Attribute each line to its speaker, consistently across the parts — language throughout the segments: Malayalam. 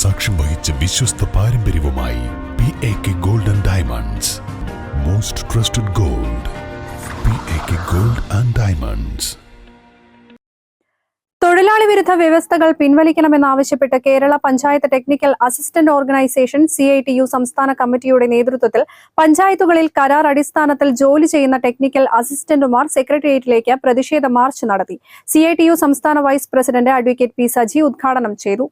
Speaker 1: സാക്ഷ്യം വഹിച്ച വിശ്വസ്ത പാരമ്പര്യവുമായി P A K gold and diamonds most trusted gold P A K gold and diamonds
Speaker 2: തൊഴിലാളി വിരുദ്ധ വ്യവസ്ഥകൾ പിൻവലിക്കണമെന്നാവശ്യപ്പെട്ട് Kerala panchayat technical assistant organisation C I T U സംസ്ഥാന കമ്മിറ്റിയുടെ നേതൃത്വത്തിൽ പഞ്ചായത്തുകളിൽ കരാർ അടിസ്ഥാനത്തിൽ ജോലി ചെയ്യുന്ന ടെക്നിക്കൽ അസിസ്റ്റന്റുമാർ സെക്രട്ടേറിയറ്റിലേക്ക് പ്രതിഷേധ മാർച്ച് നടത്തി. സി സംസ്ഥാന vice president advocate P Saji ഉദ്ഘാടനം ചെയ്തു.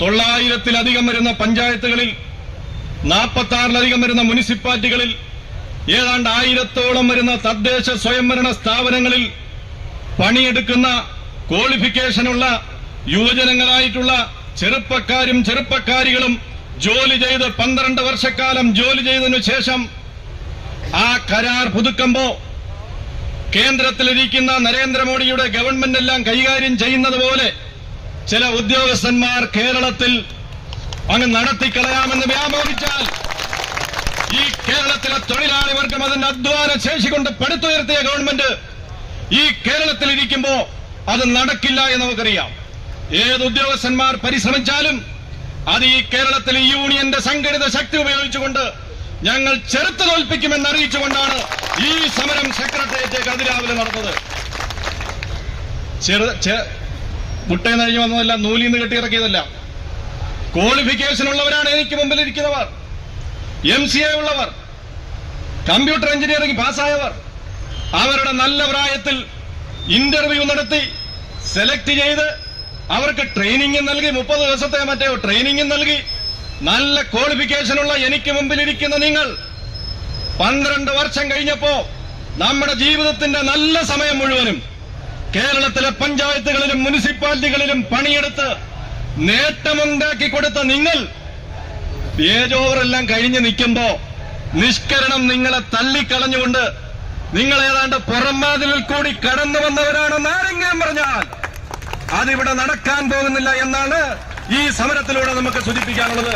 Speaker 3: തൊള്ളായിരത്തിലധികം വരുന്ന പഞ്ചായത്തുകളിൽ നാൽപ്പത്തി ആറിലധികം വരുന്ന മുനിസിപ്പാലിറ്റികളിൽ ഏതാണ്ട് ആയിരത്തോളം വരുന്ന തദ്ദേശ സ്വയംഭരണ സ്ഥാപനങ്ങളിൽ പണിയെടുക്കുന്ന ക്വാളിഫിക്കേഷനുള്ള യുവജനങ്ങളായിട്ടുള്ള ചെറുപ്പക്കാരും ചെറുപ്പക്കാരികളും ജോലി ചെയ്ത് പന്ത്രണ്ട് വർഷക്കാലം ജോലി ചെയ്തതിനു ശേഷം ആ കരാർ പുതുക്കുമ്പോ കേന്ദ്രത്തിലിരിക്കുന്ന നരേന്ദ്രമോദിയുടെ ഗവൺമെന്റ് എല്ലാം കൈകാര്യം ചെയ്യുന്നത് പോലെ ചില ഉദ്യോഗസ്ഥന്മാർ കേരളത്തിൽ അങ്ങ് നടത്തിക്കളയാമെന്ന് വ്യാമോഹിച്ചാൽ ഈ കേരളത്തിലെ തൊഴിലാളി വർഗം അതിന്റെ അധ്വാന ശേഷി കൊണ്ട് പടുത്തുയർത്തിയ ഗവൺമെന്റ് ഈ കേരളത്തിൽ ഇരിക്കുമ്പോ അത് നടക്കില്ല എന്ന് നമുക്കറിയാം. ഏത് ഉദ്യോഗസ്ഥന്മാർ പരിശ്രമിച്ചാലും അത് ഈ കേരളത്തിലെ യൂണിയന്റെ സംഘടിത ശക്തി ഉപയോഗിച്ചുകൊണ്ട് ഞങ്ങൾ ചെറുത്തു തോൽപ്പിക്കുമെന്ന് അറിയിച്ചുകൊണ്ടാണ് ഈ സമരം സെക്രട്ടേറിയറ്റ് അതിരാവിലെ നടന്നത്. ചെറു മുട്ടയിൽ കഴിഞ്ഞു വന്നതല്ല നൂലിൽ നിന്ന് കെട്ടിയിറക്കിയതല്ല ക്വാളിഫിക്കേഷൻ ഉള്ളവരാണ് എനിക്ക് മുമ്പിൽ ഇരിക്കുന്നവർ. എം സി എ ഉള്ളവർ. കമ്പ്യൂട്ടർ എഞ്ചിനീയറിംഗ് പാസ്സായവർ അവരുടെ നല്ല പ്രായത്തിൽ ഇന്റർവ്യൂ നടത്തി സെലക്ട് ചെയ്ത് അവർക്ക് ട്രെയിനിങ് നൽകി മുപ്പത് ദിവസത്തെ മറ്റേ ട്രെയിനിങ് നൽകി നല്ല ക്വാളിഫിക്കേഷനുള്ള എനിക്ക് മുമ്പിലിരിക്കുന്ന നിങ്ങൾ. പന്ത്രണ്ട് വർഷം കഴിഞ്ഞപ്പോ നമ്മുടെ ജീവിതത്തിന്റെ നല്ല സമയം മുഴുവനും കേരളത്തിലെ പഞ്ചായത്തുകളിലും മുനിസിപ്പാലിറ്റികളിലും പണിയെടുത്ത് നേട്ടമുണ്ടാക്കി കൊടുത്ത നിങ്ങൾ ഏജ് കഴിഞ്ഞ് നിൽക്കുമ്പോ നിഷ്കരണം നിങ്ങളെ തള്ളിക്കളഞ്ഞുകൊണ്ട് നിങ്ങൾ ഏതാണ്ട് പുറംവാതിലിൽ കൂടി കടന്നു വന്നവരാണെന്ന് ആരെങ്കിലും പറഞ്ഞാൽ അതിവിടെ നടക്കാൻ പോകുന്നില്ല എന്നാണ് ഈ സമരത്തിലൂടെ നമുക്ക് സൂചിപ്പിക്കാനുള്ളത്.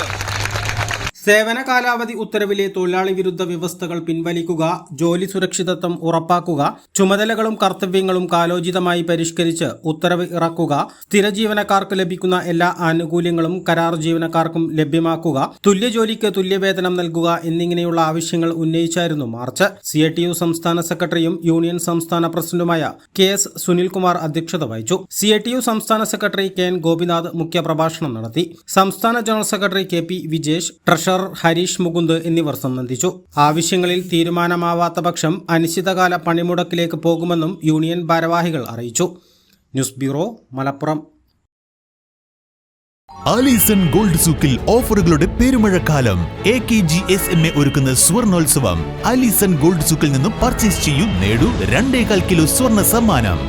Speaker 4: സേവന കാലാവധി ഉത്തരവിലെ തൊഴിലാളി വിരുദ്ധ വ്യവസ്ഥകൾ പിൻവലിക്കുക ജോലി സുരക്ഷിതത്വം ഉറപ്പാക്കുക ചുമതലകളും കർത്തവ്യങ്ങളും കാലോചിതമായി പരിഷ്കരിച്ച് ഉത്തരവ് ഇറക്കുക സ്ഥിര ജീവനക്കാർക്ക് ലഭിക്കുന്ന എല്ലാ ആനുകൂല്യങ്ങളും കരാർ ജീവനക്കാർക്കും ലഭ്യമാക്കുക തുല്യ ജോലിക്ക് തുല്യവേതനം നൽകുക എന്നിങ്ങനെയുള്ള ആവശ്യങ്ങൾ ഉന്നയിച്ചായിരുന്നു മാർച്ച്. സി സംസ്ഥാന സെക്രട്ടറിയും യൂണിയൻ സംസ്ഥാന പ്രസിഡന്റുമായ കെ എസ് സുനിൽകുമാർ അധ്യക്ഷത വഹിച്ചു. സി സംസ്ഥാന സെക്രട്ടറി കെ എൻ ഗോപിനാഥ് മുഖ്യപ്രഭാഷണം നടത്തി. സംസ്ഥാന general secretary K P Vijesh treasurer Harish Mukund എന്നിവർ സംബന്ധിച്ചു. ആവശ്യങ്ങളിൽ തീരുമാനമാവാത്ത പക്ഷം അനിശ്ചിതകാല പണിമുടക്കിലേക്ക് പോകുമെന്നും യൂണിയൻ ഭാരവാഹികൾ അറിയിച്ചു. News bureau Malappuram.
Speaker 5: Alison gold സൂക്കിൽ ഓഫറുകളുടെ പെരുമഴക്കാലം. A K G S M A ഒരുക്കുന്ന സ്വർണോത്സവം. ആലീസൺ ഗോൾഡ് സൂക്കിൽ നിന്നും പർച്ചേസ് ചെയ്യൂ നേടൂ രണ്ടേകാൽ കിലോ സ്വർണ സമ്മാനം.